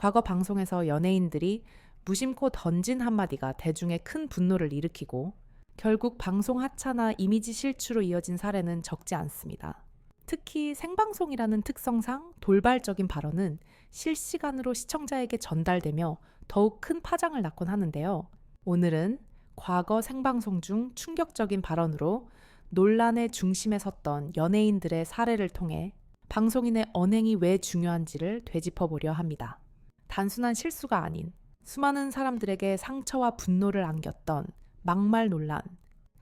과거 방송에서 연예인들이 무심코 던진 한마디가 대중의 큰 분노를 일으키고 결국 방송 하차나 이미지 실추로 이어진 사례는 적지 않습니다. 특히 생방송이라는 특성상 돌발적인 발언은 실시간으로 시청자에게 전달되며 더욱 큰 파장을 낳곤 하는데요. 오늘은 과거 생방송 중 충격적인 발언으로 논란의 중심에 섰던 연예인들의 사례를 통해 방송인의 언행이 왜 중요한지를 되짚어 보려 합니다. 단순한 실수가 아닌 수많은 사람들에게 상처와 분노를 안겼던 막말 논란.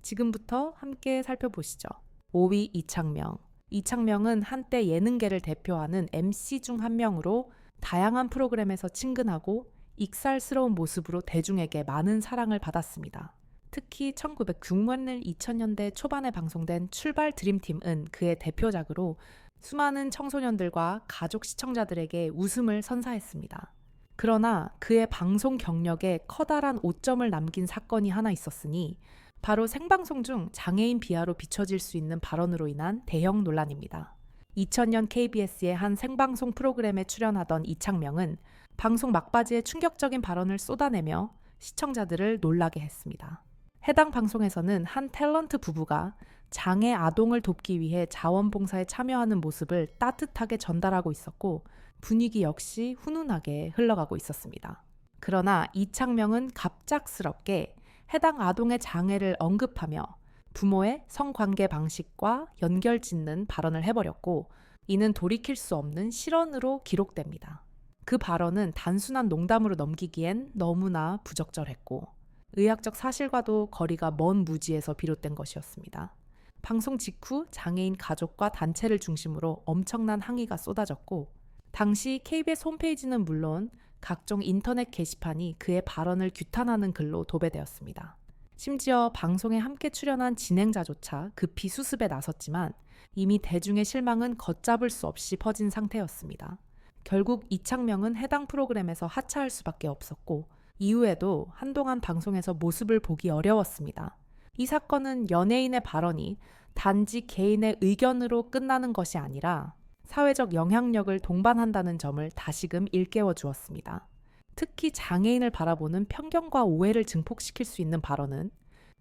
지금부터 함께 살펴보시죠. 5위 이창명. 이창명은 한때 예능계를 대표하는 MC 중 한 명으로 다양한 프로그램에서 친근하고 익살스러운 모습으로 대중에게 많은 사랑을 받았습니다. 특히 1990년 2000년대 초반에 방송된 출발 드림팀은 그의 대표작으로 수많은 청소년들과 가족 시청자들에게 웃음을 선사했습니다. 그러나 그의 방송 경력에 커다란 오점을 남긴 사건이 하나 있었으니 바로 생방송 중 장애인 비하로 비춰질 수 있는 발언으로 인한 대형 논란입니다. 2000년 KBS의 한 생방송 프로그램에 출연하던 이창명은 방송 막바지에 충격적인 발언을 쏟아내며 시청자들을 놀라게 했습니다. 해당 방송에서는 한 탤런트 부부가 장애 아동을 돕기 위해 자원봉사에 참여하는 모습을 따뜻하게 전달하고 있었고 분위기 역시 훈훈하게 흘러가고 있었습니다. 그러나 이창명은 갑작스럽게 해당 아동의 장애를 언급하며 부모의 성관계 방식과 연결 짓는 발언을 해버렸고 이는 돌이킬 수 없는 실언으로 기록됩니다. 그 발언은 단순한 농담으로 넘기기엔 너무나 부적절했고 의학적 사실과도 거리가 먼 무지에서 비롯된 것이었습니다. 방송 직후 장애인 가족과 단체를 중심으로 엄청난 항의가 쏟아졌고 당시 KBS 홈페이지는 물론 각종 인터넷 게시판이 그의 발언을 규탄하는 글로 도배되었습니다. 심지어 방송에 함께 출연한 진행자조차 급히 수습에 나섰지만 이미 대중의 실망은 걷잡을 수 없이 퍼진 상태였습니다. 결국 이창명은 해당 프로그램에서 하차할 수밖에 없었고 이후에도 한동안 방송에서 모습을 보기 어려웠습니다. 이 사건은 연예인의 발언이 단지 개인의 의견으로 끝나는 것이 아니라 사회적 영향력을 동반한다는 점을 다시금 일깨워 주었습니다. 특히 장애인을 바라보는 편견과 오해를 증폭시킬 수 있는 발언은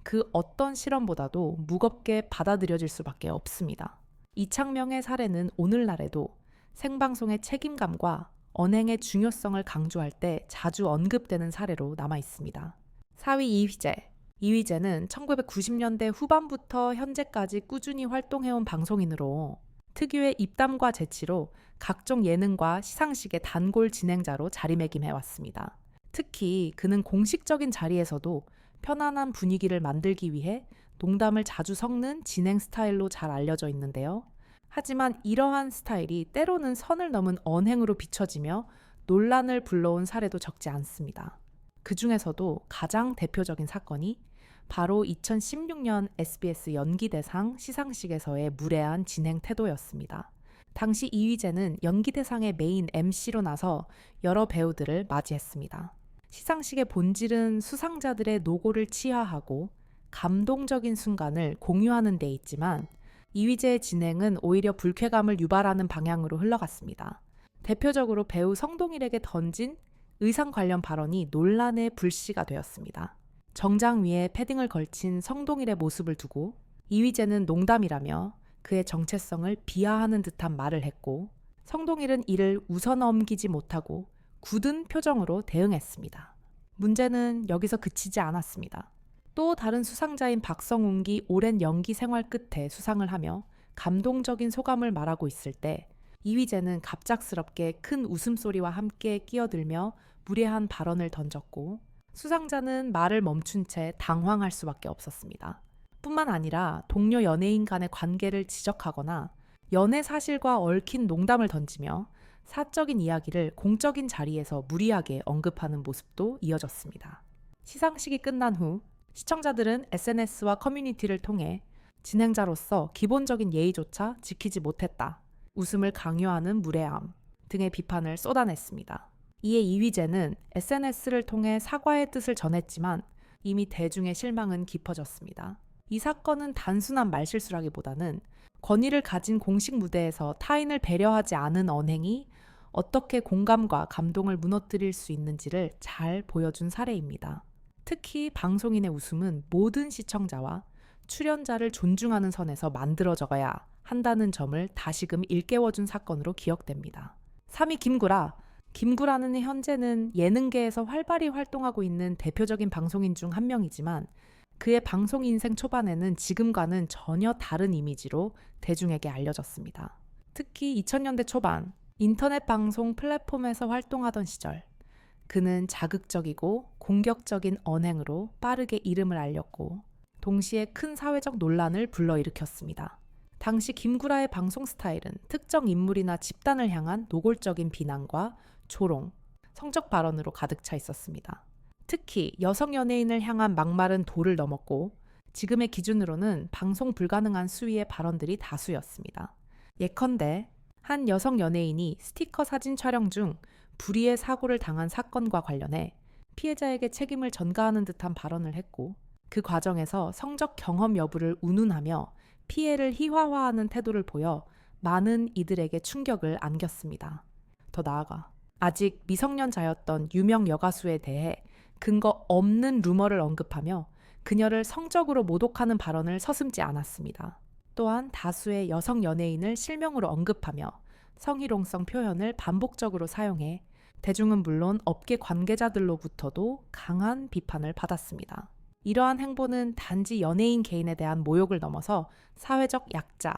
그 어떤 실험보다도 무겁게 받아들여질 수밖에 없습니다. 이창명의 사례는 오늘날에도 생방송의 책임감과 언행의 중요성을 강조할 때 자주 언급되는 사례로 남아 있습니다. 4위 이휘재. 이휘재는 1990년대 후반부터 현재까지 꾸준히 활동해온 방송인으로 특유의 입담과 재치로 각종 예능과 시상식의 단골 진행자로 자리매김해 왔습니다. 특히 그는 공식적인 자리에서도 편안한 분위기를 만들기 위해 농담을 자주 섞는 진행 스타일로 잘 알려져 있는데요. 하지만 이러한 스타일이 때로는 선을 넘은 언행으로 비춰지며 논란을 불러온 사례도 적지 않습니다. 그 중에서도 가장 대표적인 사건이 바로 2016년 SBS 연기대상 시상식에서의 무례한 진행 태도였습니다. 당시 이휘재는 연기대상의 메인 MC로 나서 여러 배우들을 맞이했습니다. 시상식의 본질은 수상자들의 노고를 치하하고 감동적인 순간을 공유하는 데 있지만 이휘재의 진행은 오히려 불쾌감을 유발하는 방향으로 흘러갔습니다. 대표적으로 배우 성동일에게 던진 의상 관련 발언이 논란의 불씨가 되었습니다. 정장 위에 패딩을 걸친 성동일의 모습을 두고 이휘재는 농담이라며 그의 정체성을 비하하는 듯한 말을 했고 성동일은 이를 웃어넘기지 못하고 굳은 표정으로 대응했습니다. 문제는 여기서 그치지 않았습니다. 또 다른 수상자인 박성웅기 오랜 연기 생활 끝에 수상을 하며 감동적인 소감을 말하고 있을 때 이휘재는 갑작스럽게 큰 웃음소리와 함께 끼어들며 무례한 발언을 던졌고 수상자는 말을 멈춘 채 당황할 수밖에 없었습니다. 뿐만 아니라 동료 연예인 간의 관계를 지적하거나 연애 사실과 얽힌 농담을 던지며 사적인 이야기를 공적인 자리에서 무리하게 언급하는 모습도 이어졌습니다. 시상식이 끝난 후 시청자들은 SNS와 커뮤니티를 통해 진행자로서 기본적인 예의조차 지키지 못했다. 웃음을 강요하는 무례함 등의 비판을 쏟아냈습니다. 이에 이휘재는 SNS를 통해 사과의 뜻을 전했지만 이미 대중의 실망은 깊어졌습니다. 이 사건은 단순한 말실수라기보다는 권위를 가진 공식 무대에서 타인을 배려하지 않은 언행이 어떻게 공감과 감동을 무너뜨릴 수 있는지를 잘 보여준 사례입니다. 특히 방송인의 웃음은 모든 시청자와 출연자를 존중하는 선에서 만들어져가야 한다는 점을 다시금 일깨워준 사건으로 기억됩니다. 3위 김구라. 김구라는 현재는 예능계에서 활발히 활동하고 있는 대표적인 방송인 중 한 명이지만 그의 방송 인생 초반에는 지금과는 전혀 다른 이미지로 대중에게 알려졌습니다. 특히 2000년대 초반 인터넷 방송 플랫폼에서 활동하던 시절 그는 자극적이고 공격적인 언행으로 빠르게 이름을 알렸고 동시에 큰 사회적 논란을 불러일으켰습니다. 당시 김구라의 방송 스타일은 특정 인물이나 집단을 향한 노골적인 비난과 조롱, 성적 발언으로 가득 차 있었습니다. 특히 여성 연예인을 향한 막말은 도를 넘었고 지금의 기준으로는 방송 불가능한 수위의 발언들이 다수였습니다. 예컨대 한 여성 연예인이 스티커 사진 촬영 중 불의의 사고를 당한 사건과 관련해 피해자에게 책임을 전가하는 듯한 발언을 했고 그 과정에서 성적 경험 여부를 운운하며 피해를 희화화하는 태도를 보여 많은 이들에게 충격을 안겼습니다. 더 나아가 아직 미성년자였던 유명 여가수에 대해 근거 없는 루머를 언급하며 그녀를 성적으로 모독하는 발언을 서슴지 않았습니다. 또한 다수의 여성 연예인을 실명으로 언급하며 성희롱성 표현을 반복적으로 사용해 대중은 물론 업계 관계자들로부터도 강한 비판을 받았습니다. 이러한 행보는 단지 연예인 개인에 대한 모욕을 넘어서 사회적 약자,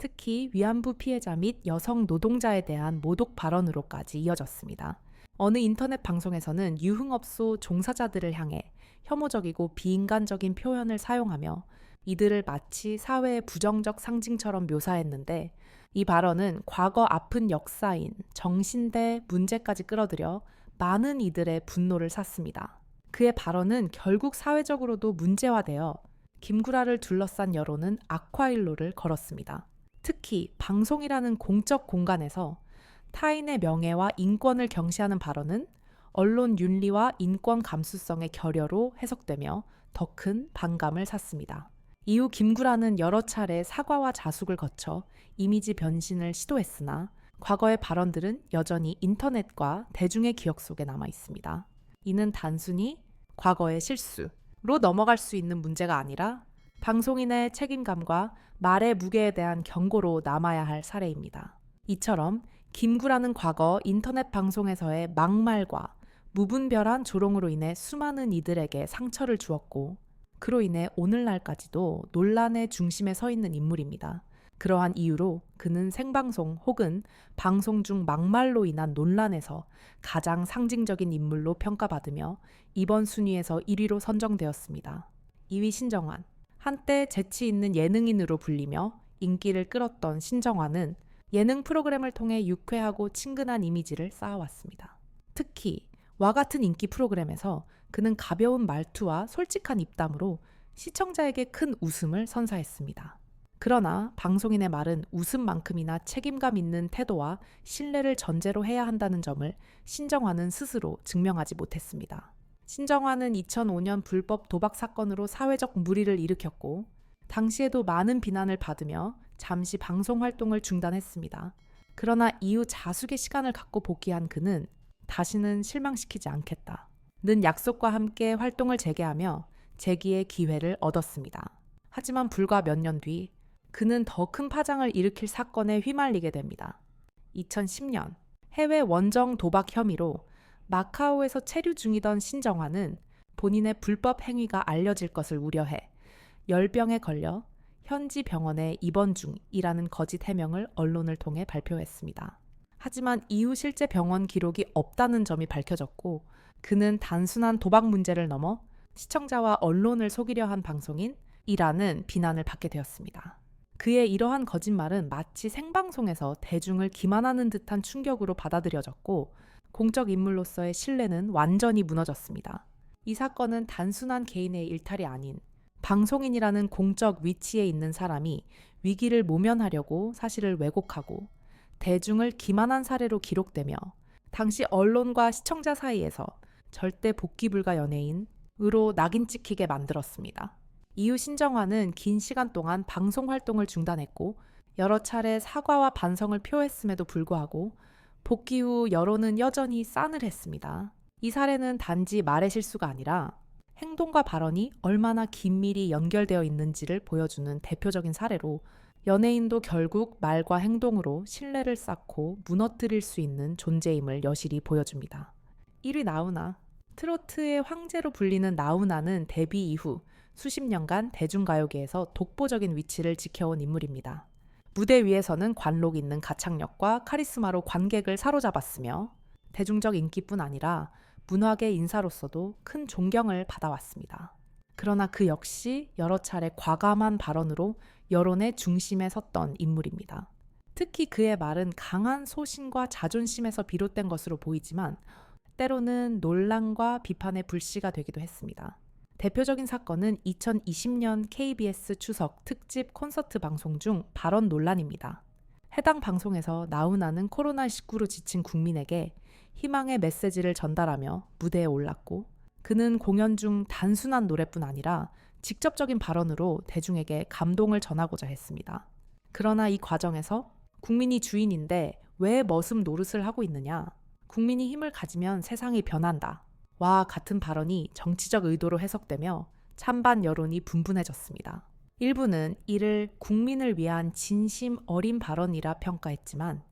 특히 위안부 피해자 및 여성 노동자에 대한 모독 발언으로까지 이어졌습니다. 어느 인터넷 방송에서는 유흥업소 종사자들을 향해 혐오적이고 비인간적인 표현을 사용하며 이들을 마치 사회의 부정적 상징처럼 묘사했는데 이 발언은 과거 아픈 역사인 정신대 문제까지 끌어들여 많은 이들의 분노를 샀습니다. 그의 발언은 결국 사회적으로도 문제화되어 김구라를 둘러싼 여론은 악화일로를 걸었습니다. 특히 방송이라는 공적 공간에서 타인의 명예와 인권을 경시하는 발언은 언론 윤리와 인권 감수성의 결여로 해석되며 더 큰 반감을 샀습니다. 이후 김구라는 여러 차례 사과와 자숙을 거쳐 이미지 변신을 시도했으나 과거의 발언들은 여전히 인터넷과 대중의 기억 속에 남아 있습니다. 이는 단순히 과거의 실수로 넘어갈 수 있는 문제가 아니라 방송인의 책임감과 말의 무게에 대한 경고로 남아야 할 사례입니다. 이처럼 김구라는 과거 인터넷 방송에서의 막말과 무분별한 조롱으로 인해 수많은 이들에게 상처를 주었고 그로 인해 오늘날까지도 논란의 중심에 서 있는 인물입니다. 그러한 이유로 그는 생방송 혹은 방송 중 막말로 인한 논란에서 가장 상징적인 인물로 평가받으며 이번 순위에서 1위로 선정되었습니다. 2위 신정환. 한때 재치 있는 예능인으로 불리며 인기를 끌었던 신정환은 예능 프로그램을 통해 유쾌하고 친근한 이미지를 쌓아왔습니다. 특히 와 같은 인기 프로그램에서 그는 가벼운 말투와 솔직한 입담으로 시청자에게 큰 웃음을 선사했습니다. 그러나 방송인의 말은 웃음만큼이나 책임감 있는 태도와 신뢰를 전제로 해야 한다는 점을 신정환은 스스로 증명하지 못했습니다. 신정환은 2005년 불법 도박 사건으로 사회적 물의를 일으켰고 당시에도 많은 비난을 받으며 잠시 방송 활동을 중단했습니다. 그러나 이후 자숙의 시간을 갖고 복귀한 그는 다시는 실망시키지 않겠다. 는 약속과 함께 활동을 재개하며 재기의 기회를 얻었습니다. 하지만 불과 몇 년 뒤 그는 더 큰 파장을 일으킬 사건에 휘말리게 됩니다. 2010년 해외 원정 도박 혐의로 마카오에서 체류 중이던 신정환은 본인의 불법 행위가 알려질 것을 우려해 열병에 걸려 현지 병원에 입원 중이라는 거짓 해명을 언론을 통해 발표했습니다. 하지만 이후 실제 병원 기록이 없다는 점이 밝혀졌고 그는 단순한 도박 문제를 넘어 시청자와 언론을 속이려 한 방송인 이라는 비난을 받게 되었습니다. 그의 이러한 거짓말은 마치 생방송에서 대중을 기만하는 듯한 충격으로 받아들여졌고 공적 인물로서의 신뢰는 완전히 무너졌습니다. 이 사건은 단순한 개인의 일탈이 아닌 방송인이라는 공적 위치에 있는 사람이 위기를 모면하려고 사실을 왜곡하고 대중을 기만한 사례로 기록되며 당시 언론과 시청자 사이에서 절대 복귀 불가 연예인으로 낙인 찍히게 만들었습니다. 이후 신정환은 긴 시간 동안 방송 활동을 중단했고 여러 차례 사과와 반성을 표했음에도 불구하고 복귀 후 여론은 여전히 싸늘했습니다. 이 사례는 단지 말의 실수가 아니라 행동과 발언이 얼마나 긴밀히 연결되어 있는지를 보여주는 대표적인 사례로 연예인도 결국 말과 행동으로 신뢰를 쌓고 무너뜨릴 수 있는 존재임을 여실히 보여줍니다. 1위 나훈아. 트로트의 황제로 불리는 나훈아는 데뷔 이후 수십 년간 대중가요계에서 독보적인 위치를 지켜온 인물입니다. 무대 위에서는 관록 있는 가창력과 카리스마로 관객을 사로잡았으며 대중적 인기뿐 아니라 문화계 인사로서도 큰 존경을 받아왔습니다. 그러나 그 역시 여러 차례 과감한 발언으로 여론의 중심에 섰던 인물입니다. 특히 그의 말은 강한 소신과 자존심에서 비롯된 것으로 보이지만 때로는 논란과 비판의 불씨가 되기도 했습니다. 대표적인 사건은 2020년 KBS 추석 특집 콘서트 방송 중 발언 논란입니다. 해당 방송에서 나훈아는 코로나19로 지친 국민에게 희망의 메시지를 전달하며 무대에 올랐고 그는 공연 중 단순한 노래뿐 아니라 직접적인 발언으로 대중에게 감동을 전하고자 했습니다. 그러나 이 과정에서 국민이 주인인데 왜 머슴 노릇을 하고 있느냐? 국민이 힘을 가지면 세상이 변한다. 와 같은 발언이 정치적 의도로 해석되며 찬반 여론이 분분해졌습니다. 일부는 이를 국민을 위한 진심 어린 발언이라 평가했지만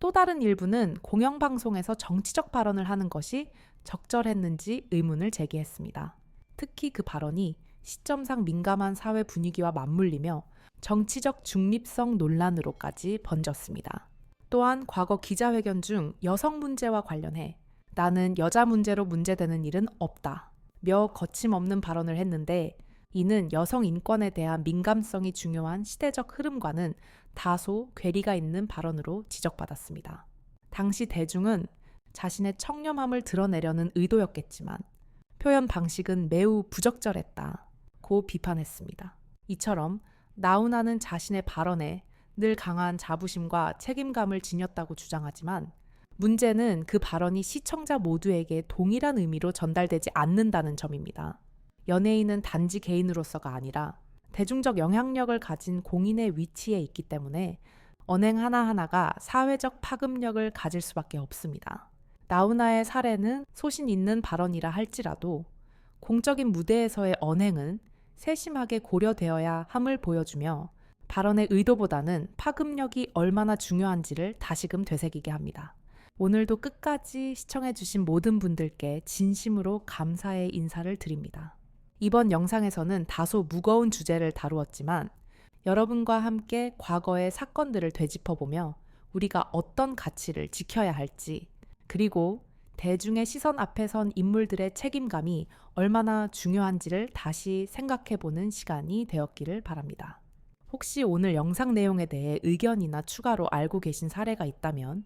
또 다른 일부는 공영방송에서 정치적 발언을 하는 것이 적절했는지 의문을 제기했습니다. 특히 그 발언이 시점상 민감한 사회 분위기와 맞물리며 정치적 중립성 논란으로까지 번졌습니다. 또한 과거 기자회견 중 여성 문제와 관련해 나는 여자 문제로 문제되는 일은 없다. 며 거침없는 발언을 했는데 이는 여성 인권에 대한 민감성이 중요한 시대적 흐름과는 다소 괴리가 있는 발언으로 지적받았습니다. 당시 대중은 자신의 청렴함을 드러내려는 의도였겠지만 표현 방식은 매우 부적절했다. 고 비판했습니다. 이처럼 나훈아는 자신의 발언에 늘 강한 자부심과 책임감을 지녔다고 주장하지만 문제는 그 발언이 시청자 모두에게 동일한 의미로 전달되지 않는다는 점입니다. 연예인은 단지 개인으로서가 아니라 대중적 영향력을 가진 공인의 위치에 있기 때문에 언행 하나하나가 사회적 파급력을 가질 수밖에 없습니다. 나훈아의 사례는 소신 있는 발언이라 할지라도 공적인 무대에서의 언행은 세심하게 고려되어야 함을 보여주며 발언의 의도보다는 파급력이 얼마나 중요한지를 다시금 되새기게 합니다. 오늘도 끝까지 시청해주신 모든 분들께 진심으로 감사의 인사를 드립니다. 이번 영상에서는 다소 무거운 주제를 다루었지만 여러분과 함께 과거의 사건들을 되짚어보며 우리가 어떤 가치를 지켜야 할지 그리고 대중의 시선 앞에 선 인물들의 책임감이 얼마나 중요한지를 다시 생각해보는 시간이 되었기를 바랍니다. 혹시 오늘 영상 내용에 대해 의견이나 추가로 알고 계신 사례가 있다면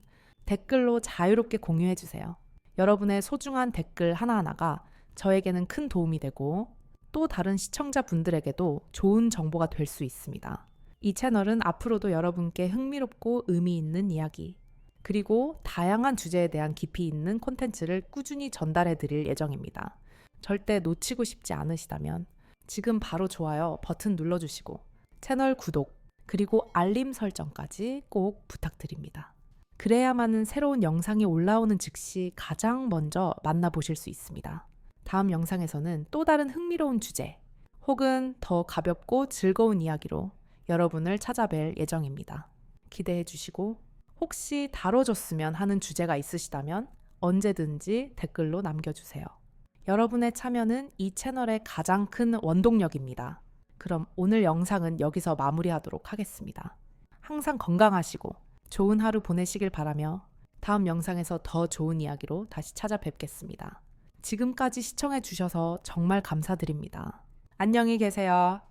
댓글로 자유롭게 공유해 주세요. 여러분의 소중한 댓글 하나하나가 저에게는 큰 도움이 되고 또 다른 시청자분들에게도 좋은 정보가 될 수 있습니다. 이 채널은 앞으로도 여러분께 흥미롭고 의미 있는 이야기, 그리고 다양한 주제에 대한 깊이 있는 콘텐츠를 꾸준히 전달해 드릴 예정입니다. 절대 놓치고 싶지 않으시다면 지금 바로 좋아요 버튼 눌러주시고 채널 구독, 그리고 알림 설정까지 꼭 부탁드립니다. 그래야만은 새로운 영상이 올라오는 즉시 가장 먼저 만나보실 수 있습니다. 다음 영상에서는 또 다른 흥미로운 주제 혹은 더 가볍고 즐거운 이야기로 여러분을 찾아뵐 예정입니다. 기대해 주시고 혹시 다뤄줬으면 하는 주제가 있으시다면 언제든지 댓글로 남겨주세요. 여러분의 참여는 이 채널의 가장 큰 원동력입니다. 그럼 오늘 영상은 여기서 마무리하도록 하겠습니다. 항상 건강하시고 좋은 하루 보내시길 바라며 다음 영상에서 더 좋은 이야기로 다시 찾아뵙겠습니다. 지금까지 시청해 주셔서 정말 감사드립니다. 안녕히 계세요.